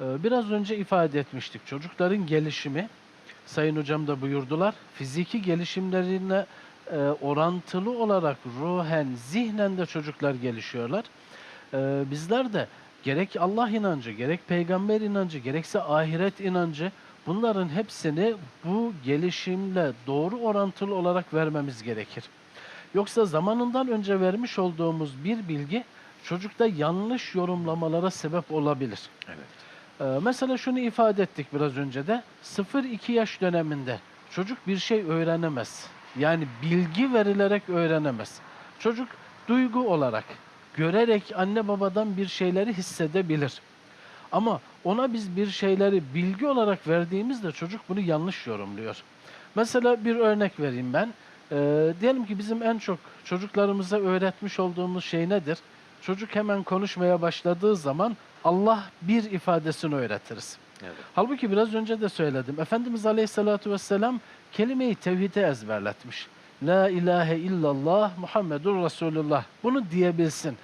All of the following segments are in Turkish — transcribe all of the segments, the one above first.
Ee, Biraz önce ifade etmiştik. Çocukların gelişimi, Sayın Hocam da buyurdular, fiziki gelişimlerine e, orantılı olarak ruhen, zihnen de çocuklar gelişiyorlar. Ee, Bizler de gerek Allah inancı, gerek peygamber inancı, gerekse ahiret inancı bunların hepsini bu gelişimle doğru orantılı olarak vermemiz gerekir. Yoksa zamanından önce vermiş olduğumuz bir bilgi çocukta yanlış yorumlamalara sebep olabilir. Evet. Ee, mesela şunu ifade ettik biraz önce de 0-2 yaş döneminde çocuk bir şey öğrenemez. Yani bilgi verilerek öğrenemez. Çocuk duygu olarak, görerek anne babadan bir şeyleri hissedebilir. Ama ona biz bir şeyleri bilgi olarak verdiğimizde çocuk bunu yanlış yorumluyor. Mesela bir örnek vereyim ben. Ee, diyelim ki bizim en çok çocuklarımıza öğretmiş olduğumuz şey nedir? Çocuk hemen konuşmaya başladığı zaman Allah bir ifadesini öğretiriz. Evet. Halbuki biraz önce de söyledim. Efendimiz Aleyhisselatü Vesselam kelime-i tevhidi ezberletmiş. La ilahe illallah Muhammedur Resulullah. Bunu diyebilsin.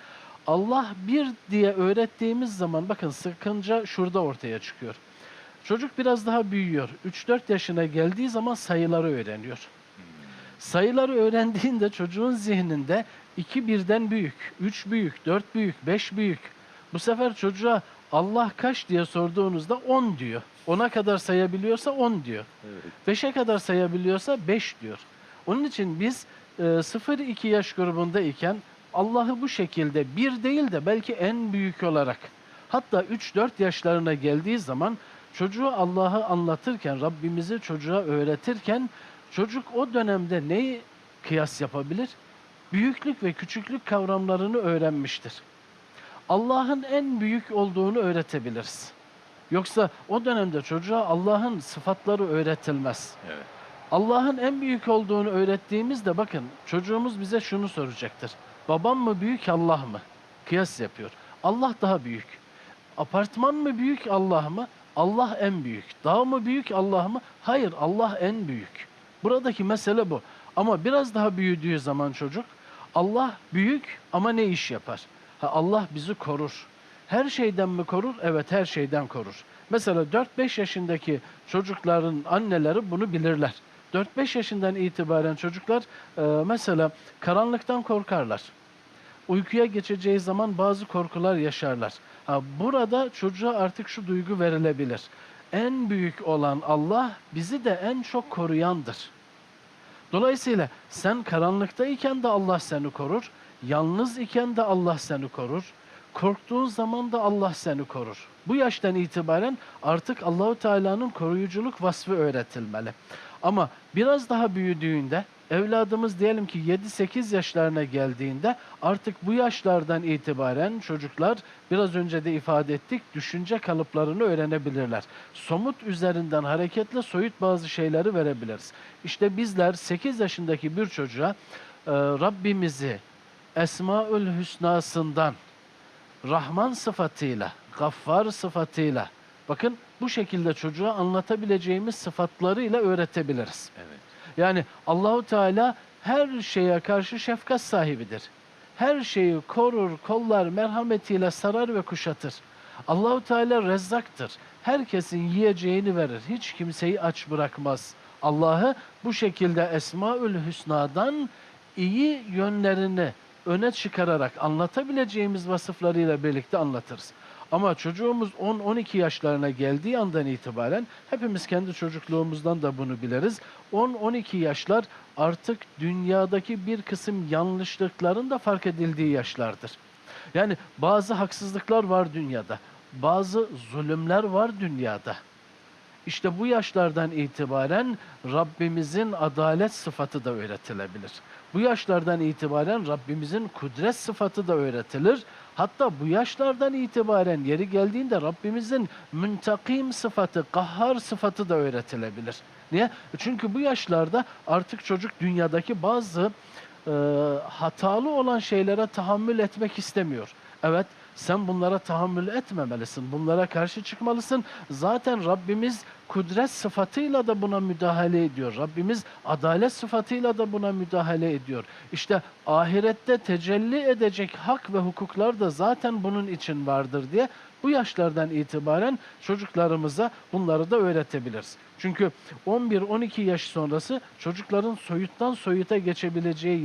Allah bir diye öğrettiğimiz zaman bakın sıkınca şurada ortaya çıkıyor. Çocuk biraz daha büyüyor. 3-4 yaşına geldiği zaman sayıları öğreniyor. Sayıları öğrendiğinde çocuğun zihninde 2 birden büyük, 3 büyük, 4 büyük, 5 büyük. Bu sefer çocuğa Allah kaç diye sorduğunuzda 10 diyor. 10'a kadar sayabiliyorsa 10 diyor. Evet. 5'e kadar sayabiliyorsa 5 diyor. Onun için biz e, 0-2 yaş grubunda iken Allah'ı bu şekilde bir değil de belki en büyük olarak hatta 3-4 yaşlarına geldiği zaman çocuğu Allah'ı anlatırken, Rabbimizi çocuğa öğretirken çocuk o dönemde neyi kıyas yapabilir? Büyüklük ve küçüklük kavramlarını öğrenmiştir. Allah'ın en büyük olduğunu öğretebiliriz. Yoksa o dönemde çocuğa Allah'ın sıfatları öğretilmez. Evet. Allah'ın en büyük olduğunu öğrettiğimizde bakın çocuğumuz bize şunu soracaktır. Babam mı büyük Allah mı? Kıyas yapıyor. Allah daha büyük. Apartman mı büyük Allah mı? Allah en büyük. Dağ mı büyük Allah mı? Hayır Allah en büyük. Buradaki mesele bu. Ama biraz daha büyüdüğü zaman çocuk Allah büyük ama ne iş yapar? Ha, Allah bizi korur. Her şeyden mi korur? Evet her şeyden korur. Mesela 4-5 yaşındaki çocukların anneleri bunu bilirler. 4-5 yaşından itibaren çocuklar e, mesela karanlıktan korkarlar. Uykuya geçeceği zaman bazı korkular yaşarlar. Ha, burada çocuğa artık şu duygu verilebilir. En büyük olan Allah bizi de en çok koruyandır. Dolayısıyla sen karanlıktayken de Allah seni korur, yalnız iken de Allah seni korur, korktuğun zaman da Allah seni korur. Bu yaştan itibaren artık Allahu Teala'nın koruyuculuk vasfı öğretilmeli. Ama biraz daha büyüdüğünde evladımız diyelim ki 7-8 yaşlarına geldiğinde artık bu yaşlardan itibaren çocuklar biraz önce de ifade ettik düşünce kalıplarını öğrenebilirler. Somut üzerinden hareketle soyut bazı şeyleri verebiliriz. İşte bizler 8 yaşındaki bir çocuğa e, Rabbimizi Esmaül Hüsna'sından Rahman sıfatıyla, Gaffar sıfatıyla bakın bu şekilde çocuğa anlatabileceğimiz sıfatlarıyla öğretebiliriz. Evet. Yani Allahu Teala her şeye karşı şefkat sahibidir. Her şeyi korur, kollar, merhametiyle sarar ve kuşatır. Allahu Teala rezzaktır. Herkesin yiyeceğini verir. Hiç kimseyi aç bırakmaz. Allah'ı bu şekilde Esmaül Hüsna'dan iyi yönlerini öne çıkararak anlatabileceğimiz vasıflarıyla birlikte anlatırız. Ama çocuğumuz 10-12 yaşlarına geldiği andan itibaren hepimiz kendi çocukluğumuzdan da bunu biliriz. 10-12 yaşlar artık dünyadaki bir kısım yanlışlıkların da fark edildiği yaşlardır. Yani bazı haksızlıklar var dünyada. Bazı zulümler var dünyada. İşte bu yaşlardan itibaren Rabbimizin adalet sıfatı da öğretilebilir. Bu yaşlardan itibaren Rabbimizin kudret sıfatı da öğretilir. Hatta bu yaşlardan itibaren yeri geldiğinde Rabbimizin müntakim sıfatı, kahhar sıfatı da öğretilebilir. Niye? Çünkü bu yaşlarda artık çocuk dünyadaki bazı e, hatalı olan şeylere tahammül etmek istemiyor. Evet, Sen bunlara tahammül etmemelisin. Bunlara karşı çıkmalısın. Zaten Rabbimiz kudret sıfatıyla da buna müdahale ediyor. Rabbimiz adalet sıfatıyla da buna müdahale ediyor. İşte ahirette tecelli edecek hak ve hukuklar da zaten bunun için vardır diye bu yaşlardan itibaren çocuklarımıza bunları da öğretebiliriz. Çünkü 11-12 yaş sonrası çocukların soyuttan soyuta geçebileceği yaş